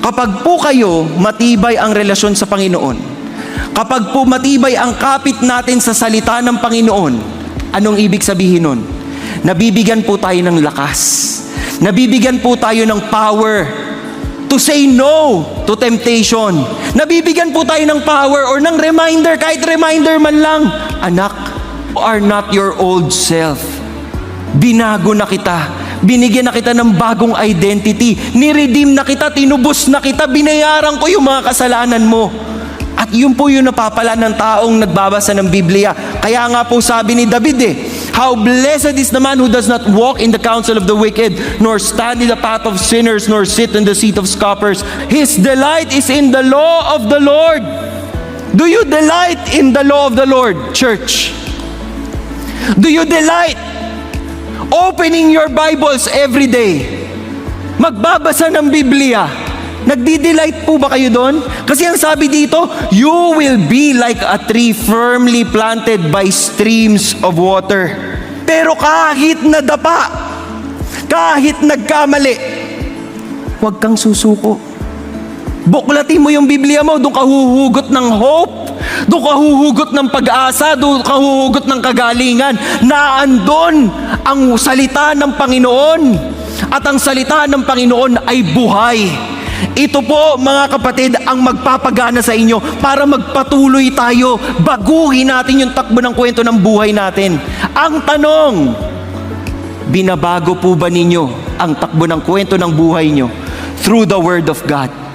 Kapag po kayo matibay ang relasyon sa Panginoon, kapag po matibay ang kapit natin sa salita ng Panginoon, anong ibig sabihin nun? Nabibigyan po tayo ng lakas. Nabibigyan po tayo ng power to say no to temptation. Nabibigyan po tayo ng power or ng reminder, kahit reminder man lang, anak, you are not your old self. Binago na kita. Binigyan na kita ng bagong identity. Niredeem na kita, tinubos na kita, binayaran ko yung mga kasalanan mo. At yun po yung napapala ng taong nagbabasa ng Biblia. Kaya nga po sabi ni David eh, How blessed is the man who does not walk in the counsel of the wicked, nor stand in the path of sinners, nor sit in the seat of scoffers. His delight is in the law of the Lord. Do you delight in the law of the Lord, church? Do you delight opening your Bibles every day? Magbabasa ng Biblia. Nagdi-delight po ba kayo doon? Kasi ang sabi dito, you will be like a tree firmly planted by streams of water. Pero kahit nadapa, kahit nagkamali, huwag kang susuko. Buklatin mo yung Biblia mo, doon ka huhugot ng hope, doon ka huhugot ng pag-asa, doon ka huhugot ng kagalingan, na andon ang salita ng Panginoon. At ang salita ng Panginoon ay buhay. Ito po mga kapatid ang magpapagana sa inyo para magpatuloy tayo, baguhin natin yung takbo ng kwento ng buhay natin. Ang tanong, binabago po ba ninyo ang takbo ng kwento ng buhay nyo through the Word of God?